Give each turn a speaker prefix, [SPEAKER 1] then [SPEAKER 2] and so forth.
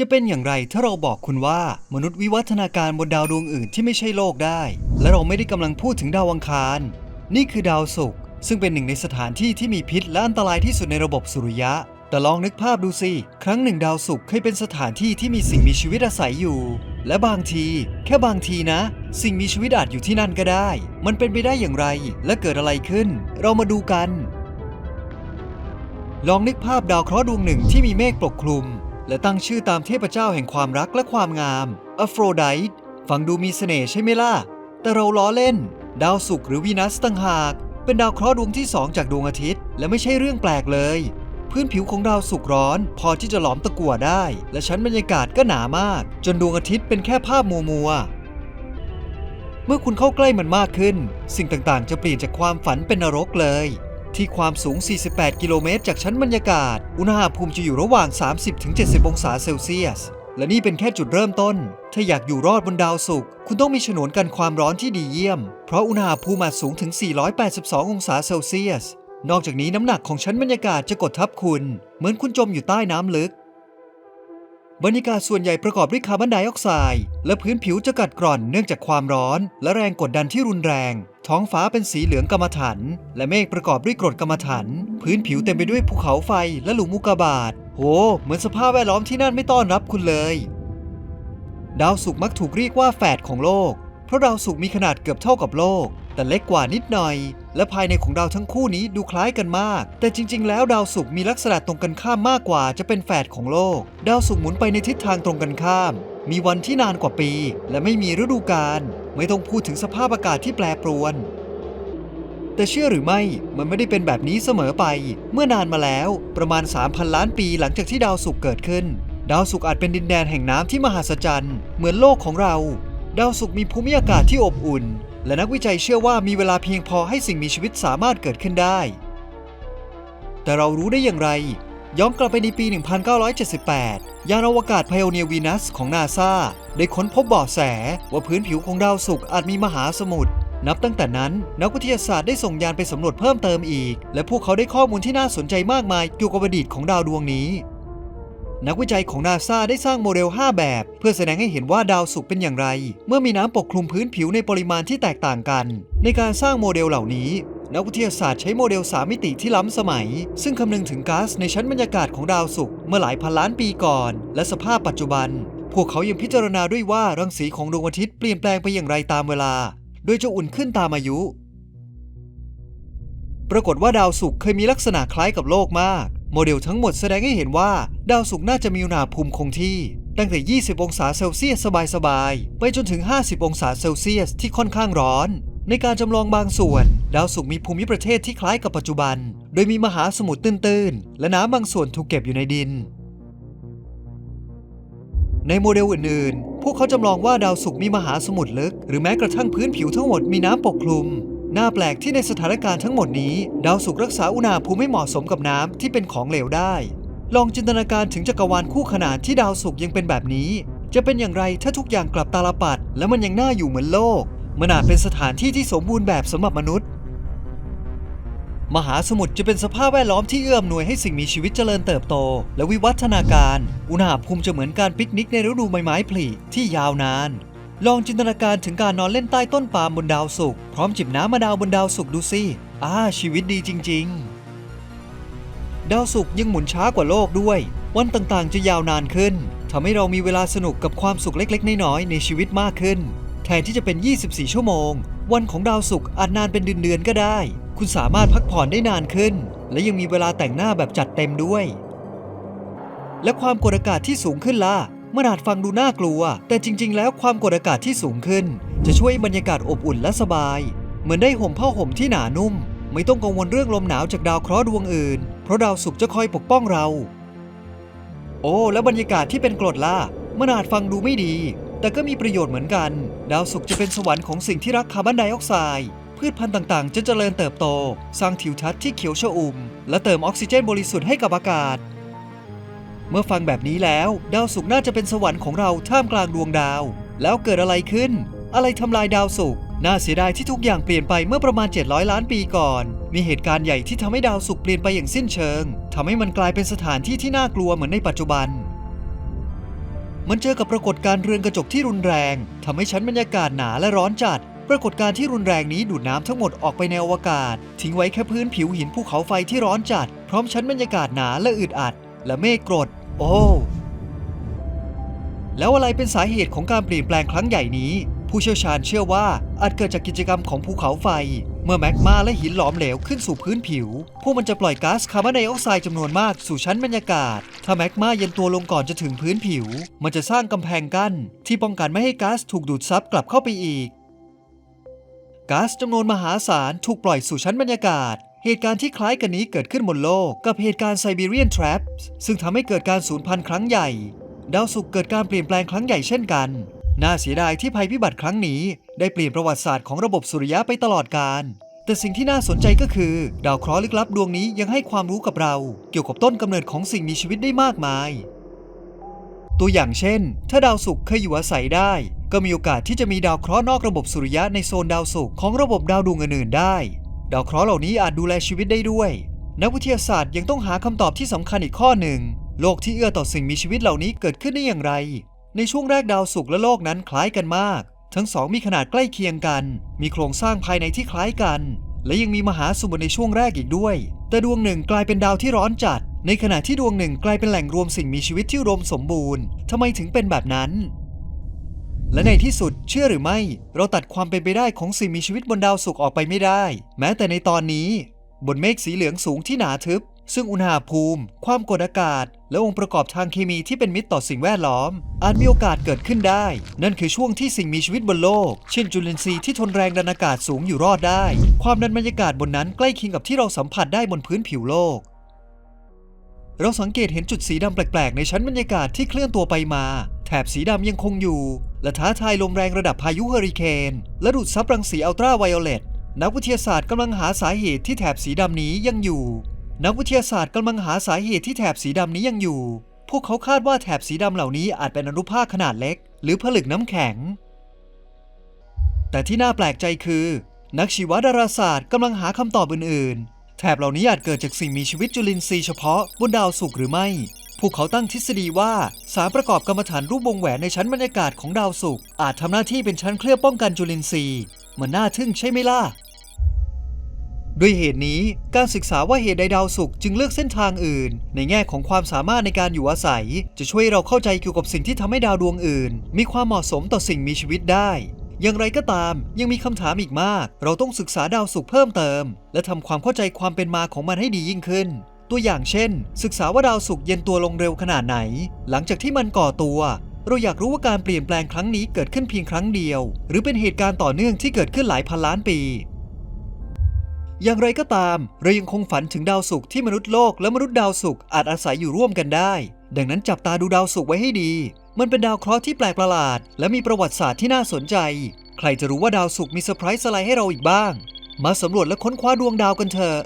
[SPEAKER 1] จะเป็นอย่างไรถ้าเราบอกคุณว่ามนุษย์วิวัฒนาการบนดาวดวงอื่นที่ไม่ใช่โลกได้ และเราไม่ได้กำลังพูดถึงดาวอังคาร นี่คือดาวศุกร์ซึ่งเป็นหนึ่งในสถานที่ที่มีพิษและอันตรายที่สุดในระบบสุริยะ แต่ลองนึกภาพดูสิ ครั้งหนึ่งดาวศุกร์เคยเป็นสถานที่ที่มีสิ่งมีชีวิตอาศัยอยู่ และบางที แค่บางทีนะ สิ่งมีชีวิตอาจอยู่ที่นั่นก็ได้ มันเป็นไปได้อย่างไร และเกิดอะไรขึ้น เรามาดูกัน ลองนึกภาพดาวเคราะห์ดวงหนึ่งที่มีเมฆปกคลุม และตั้งชื่อตามเทพเจ้าแห่งความรักและความงามอโฟรไดต์ฟังดูมีเสน่ห์ใช่ไหมล่ะ แต่เราล้อเล่น ดาวศุกร์หรือวีนัสต่างหาก เป็นดาวเคราะห์ดวงที่สองจากดวงอาทิตย์ และไม่ใช่เรื่องแปลกเลย พื้นผิวของดาวศุกร์ร้อน พอที่จะหลอมตะกั่วได้ และชั้นบรรยากาศก็หนามาก จนดวงอาทิตย์เป็นแค่ภาพมัวมัวเมื่อคุณเข้าใกล้มันมากขึ้น สิ่งต่างๆ จะเปลี่ยนจากความฝันเป็นนรกเลย ที่ความสูง 48 กิโลเมตร จากชั้นบรรยากาศ อุณหภูมิจะอยู่ระหว่าง 30-70 องศาเซลเซียส และนี่เป็นแค่จุดเริ่มต้น ถ้าอยากอยู่รอดบนดาวศุกร์ คุณต้องมีฉนวนกันความร้อนที่ดีเยี่ยม เพราะอุณหภูมิอาจสูงถึง 482 องศาเซลเซียส นอกจากนี้น้ำหนักของชั้นบรรยากาศจะกดทับคุณ เหมือนคุณจมอยู่ใต้น้ำลึก บรรยากาศส่วนใหญ่ประกอบด้วยคาร์บอนไดออกไซด์ และพื้นผิวจะกัดกร่อนเนื่องจากความร้อน และแรงกดดันที่รุนแรง ท้องฟ้าเป็นสีเหลืองกรรมฐานและเมฆประกอบด้วยกรดกรรมฐานพื้นผิวเต็มไปด้วยภูเขาไฟและหลุมอุกกาบาตโห เหมือนสภาพแวดล้อมที่นั่นไม่ต้อนรับคุณเลย ดาวศุกร์มักถูกเรียกว่าแฝดของโลก เพราะดาวศุกร์มีขนาดเกือบเท่ากับโลก แต่เล็กกว่านิดหน่อย และภายในของดาวทั้งคู่นี้ดูคล้ายกันมาก แต่จริง ๆ แล้วดาวศุกร์มีลักษณะตรงกันข้ามมากกว่าจะเป็นแฝดของโลก ดาวศุกร์หมุนไปในทิศทางตรงกันข้าม มีวันที่นานกว่าปี และไม่มีฤดูกาลไม่ต้องพูดถึงสภาพอากาศที่แปรปรวน แต่เชื่อหรือไม่มันไม่ได้เป็นแบบนี้เสมอไป เมื่อนานมาแล้วประมาณ 3,000 ล้านปีหลังจากที่ดาวศุกร์เกิดขึ้น ดาวศุกร์อาจเป็นดินแดนแห่งน้ำที่มหัศจรรย์เหมือนโลกของเรา ดาวศุกร์มีภูมิอากาศที่อบอุ่น และนักวิจัยเชื่อว่ามีเวลาเพียงพอให้สิ่งมีชีวิตสามารถเกิดขึ้นได้แต่เรารู้ได้อย่างไร ย้อนกลับไปในปี 1978 ยานอวกาศ Pioneer Venus ของนาซาได้ค้นพบเบาะแสว่าพื้นผิวของดาวศุกร์อาจมีมหาสมุทร นับตั้งแต่นั้น นักวิทยาศาสตร์ได้ส่งยานไปสำรวจเพิ่มเติมอีก และพวกเขาได้ข้อมูลที่น่าสนใจมากมายเกี่ยวกับอดีตของดาวดวงนี้ นักวิจัยของนาซาได้สร้างโมเดล 5 แบบ เพื่อแสดงให้เห็นว่าดาวศุกร์เป็นอย่างไร เมื่อมีน้ำปกคลุมพื้นผิวในปริมาณที่แตกต่างกัน ในการสร้างโมเดลเหล่านี้ นักวิทยาศาสตร์ใช้โมเดล 3 มิติที่ล้ำสมัย ซึ่งคำนึงถึงก๊าซในชั้นบรรยากาศของดาวศุกร์เมื่อหลายพันล้านปีก่อน และสภาพปัจจุบัน พวกเขายังพิจารณาด้วยว่ารังสีของดวงอาทิตย์เปลี่ยนแปลงไปอย่างไรตามเวลา โดยจะอุ่นขึ้นตามอายุ ปรากฏว่าดาวศุกร์เคยมีลักษณะคล้ายกับโลกมาก โมเดลทั้งหมดแสดงให้เห็นว่าดาวศุกร์น่าจะมีอุณหภูมิคงที่ตั้งแต่ 20 องศาเซลเซียสสบายๆ ไปจนถึง 50 องศาเซลเซียสที่ค่อนข้างร้อน ในการจำลองบางส่วน ดาวศุกร์มีภูมิประเทศที่คล้ายกับปัจจุบัน โดยมีมหาสมุทรตื้นๆ และน้ำบางส่วนถูกเก็บอยู่ในดิน ในโมเดลอื่นๆ พวกเขาจำลองว่าดาวศุกร์มีมหาสมุทรลึก หรือแม้กระทั่งพื้นผิวทั้งหมดมีน้ำปกคลุมน่าแปลกที่ในสถานการณ์ทั้งหมดนี้ ดาวศุกร์รักษาอุณหภูมิไม่เหมาะสมกับน้ำที่เป็นของเหลวได้ ลองจินตนาการถึงจักรวาลคู่ขนานที่ดาวศุกร์ยังเป็นแบบนี้ จะเป็นอย่างไรถ้าทุกอย่างกลับตาลปัด และมันยังน่าอยู่เหมือนโลก มันอาจเป็นสถานที่ที่สมบูรณ์แบบสำหรับมนุษย์ มหาสมุทรจะเป็นสภาพแวดล้อมที่เอื้ออำนวยให้สิ่งมีชีวิตเจริญเติบโต และวิวัฒนาการ อุณหภูมิจะเหมือนการปิกนิกในฤดูใบไม้ผลิที่ยาวนาน ลองจินตนาการถึงการนอนเล่นใต้ต้นปาล์มบนดาวศุกร์พร้อมจิบน้ำมะนาวบนดาวศุกร์ดูสิอ่าชีวิตดีจริง ๆ ดาวศุกร์ยังหมุนช้ากว่าโลกด้วย วันต่างๆ จะยาวนานขึ้นทำให้เรามีเวลาสนุกกับความสุขเล็กๆ น้อยๆในชีวิตมากขึ้น แทนที่จะเป็น 24 ชั่วโมง วันของดาวศุกร์อาจนานเป็นเดือนๆก็ได้ คุณสามารถพักผ่อนได้นานขึ้น และยังมีเวลาแต่งหน้าแบบจัดเต็มด้วย และความกดอากาศที่สูงขึ้นล่ะมันอาจฟังดูน่ากลัว แต่จริง ๆ แล้วความกดอากาศที่สูงขึ้น จะช่วยบรรยากาศอบอุ่นและสบาย เหมือนได้ห่มผ้าห่มที่หนานุ่ม ไม่ต้องกังวลเรื่องลมหนาวจากดาวเคราะห์ดวงอื่น เพราะดาวศุกร์จะคอยปกป้องเรา โอ้ แล้วบรรยากาศที่เป็นกรดล่ะมันอาจฟังดูไม่ดี แต่ก็มีประโยชน์เหมือนกัน ดาวศุกร์จะเป็นสวรรค์ของสิ่งที่รักคาร์บอนไดออกไซด์พืชพันธุ์ต่างๆ จะเจริญเติบโต สร้างทิวทัศน์ที่เขียวชอุ่ม และเติมออกซิเจนบริสุทธิ์ให้กับอากาศ เมื่อฟังแบบนี้แล้ว ดาวศุกร์น่าจะเป็นสวรรค์ของเราท่ามกลางดวงดาว แล้วเกิดอะไรขึ้น อะไรทำลายดาวศุกร์น่าเสียดายที่ทุกอย่างเปลี่ยนไปเมื่อประมาณ 700 ล้านปีก่อน มีเหตุการณ์ใหญ่ที่ทำให้ดาวศุกร์เปลี่ยนไปอย่างสิ้นเชิงทำให้มันกลายเป็นสถานที่ที่น่ากลัวเหมือนในปัจจุบัน มันเจอกับปรากฏการณ์เรือนกระจกที่รุนแรงทำให้ชั้นบรรยากาศหนาและร้อนจัด ปรากฏการณ์ที่รุนแรงนี้ดูดน้ำทั้งหมดออกไปในอวกาศ ทิ้งไว้แค่พื้นผิวหินภูเขาไฟที่ร้อนจัด พร้อมชั้นบรรยากาศหนาและอึดอัด และเมฆกรด โอ้แล้วอะไรเป็นสาเหตุของการเปลี่ยนแปลงครั้งใหญ่นี้ ผู้เชี่ยวชาญเชื่อว่าอาจเกิดจากกิจกรรมของภูเขาไฟ เมื่อแมกมาและหินหลอมเหลวขึ้นสู่พื้นผิว พวกมันจะปล่อยก๊าซคาร์บอนไดออกไซด์จำนวนมากสู่ชั้นบรรยากาศ ถ้าแมกมาเย็นตัวลงก่อนจะถึงพื้นผิว มันจะสร้างกำแพงกั้น ที่ป้องกันไม่ให้ก๊าซถูกดูดซับกลับเข้าไปอีก ก๊าซจำนวนมหาศาลถูกปล่อยสู่ชั้นบรรยากาศ เหตุการณ์ที่คล้ายกันนี้เกิดขึ้นบนโลกกับเหตุการณ์ไซบีเรียนทรัพซึ่งทำให้เกิดการสูญพันธุ์ครั้งใหญ่ ดาวศุกร์เกิดการเปลี่ยนแปลงครั้งใหญ่เช่นกัน น่าเสียดายที่ภัยพิบัติครั้งนี้ ได้เปลี่ยนประวัติศาสตร์ของระบบสุริยะไปตลอดกาลแต่สิ่งที่น่าสนใจก็คือ ดาวเคราะห์ลึกลับดวงนี้ยังให้ความรู้กับเรา เกี่ยวกับต้นกำเนิดของสิ่งมีชีวิตได้มากมาย ตัวอย่างเช่น ถ้าดาวศุกร์เคยอยู่อาศัยได้ ก็มีโอกาสที่จะมีดาวเคราะห์นอกระบบสุริยะในโซนดาวศุกร์ของระบบดาวดวงอื่นๆได้ ดาวเคราะห์เหล่านี้อาจดูแลชีวิตได้ด้วย นักวิทยาศาสตร์ยังต้องหาคำตอบที่สำคัญอีกข้อหนึ่ง โลกที่เอื้อต่อสิ่งมีชีวิตเหล่านี้เกิดขึ้นได้อย่างไร ในช่วงแรกดาวศุกร์และโลกนั้นคล้ายกันมาก ทั้งสองมีขนาดใกล้เคียงกัน มีโครงสร้างภายในที่คล้ายกัน และยังมีมหาสมุทรในช่วงแรกอีกด้วย แต่ดวงหนึ่งกลายเป็นดาวที่ร้อนจัด ในขณะที่ดวงหนึ่งกลายเป็นแหล่งรวมสิ่งมีชีวิตที่อุดมสมบูรณ์ทำไมถึงเป็นแบบนั้น และในที่สุดเชื่อหรือไม่ เราตัดความเป็นไปได้ของสิ่งมีชีวิตบนดาวศุกร์ออกไปไม่ได้ แม้แต่ในตอนนี้ บนเมฆสีเหลืองสูงที่หนาทึบ ซึ่งอุณหภูมิ ความกดอากาศ และองค์ประกอบทางเคมีที่เป็นมิตรต่อสิ่งแวดล้อม อาจมีโอกาสเกิดขึ้นได้ นั่นคือช่วงที่สิ่งมีชีวิตบนโลก เช่นจุลินทรีย์ที่ทนแรงดันอากาศสูงอยู่รอดได้ ความดันบรรยากาศบนนั้นใกล้เคียงกับที่เราสัมผัสได้บนพื้นผิวโลก เราสังเกตเห็นจุดสีดำแปลกๆ ในชั้นบรรยากาศที่เคลื่อนตัวไปมา แถบสีดำยังคงอยู่ และท้าทายลมแรงระดับพายุเฮอริเคนและดูดซับรังสีอัลตราไวโอเลตนักวิทยาศาสตร์กำลังหาสาเหตุที่แถบสีดำนี้ยังอยู่ นักวิทยาศาสตร์กำลังหาสาเหตุที่แถบสีดำนี้ยังอยู่ พวกเขาคาดว่าแถบสีดำเหล่านี้อาจเป็นอนุภาคขนาดเล็ก หรือผลึกน้ำแข็ง แต่ที่น่าแปลกใจคือ นักชีวดาราศาสตร์กำลังหาคำตอบอื่น ๆ แถบเหล่านี้อาจเกิดจากสิ่งมีชีวิตจุลินทรีย์เฉพาะบนดาวศุกร์หรือไม่ พวกเขาตั้งทฤษฎีว่าสารประกอบกรรมฐานรูปวงแหวนในชั้นบรรยากาศของดาวศุกร์อาจทำหน้าที่เป็นชั้นเคลือบป้องกันจุลินทรีย์มันน่าทึ่งใช่ไหมล่ะ ด้วยเหตุนี้การศึกษาว่าเหตุใดดาวศุกร์จึงเลือกเส้นทางอื่น ในแง่ของความสามารถในการอยู่อาศัย จะช่วยเราเข้าใจเกี่ยวกับสิ่งที่ทำให้ดาวดวงอื่น มีความเหมาะสมต่อสิ่งมีชีวิตได้ อย่างไรก็ตาม ยังมีคำถามอีกมาก เราต้องศึกษาดาวศุกร์เพิ่มเติม และทำความเข้าใจความเป็นมาของมันให้ดียิ่งขึ้น ตัวอย่างเช่น ศึกษาว่าดาวศุกร์เย็นตัวลงเร็วขนาดไหน หลังจากที่มันก่อตัว เราอยากรู้ว่าการเปลี่ยนแปลงครั้งนี้เกิดขึ้นเพียงครั้งเดียว หรือเป็นเหตุการณ์ต่อเนื่องที่เกิดขึ้นหลายพันล้านปี อย่างไรก็ตาม เรายังคงฝันถึงดาวศุกร์ที่มนุษย์โลกและมนุษย์ดาวศุกร์อาจอาศัยอยู่ร่วมกันได้ ดังนั้นจับตาดูดาวศุกร์ไว้ให้ดี มันเป็นดาวเคราะห์ที่แปลกประหลาด และมีประวัติศาสตร์ที่น่าสนใจ ใครจะรู้ว่าดาวศุกร์มีเซอร์ไพรส์อะไรให้เราอีกบ้าง มาสำรวจและค้นคว้าดวงดาวกันเถอะ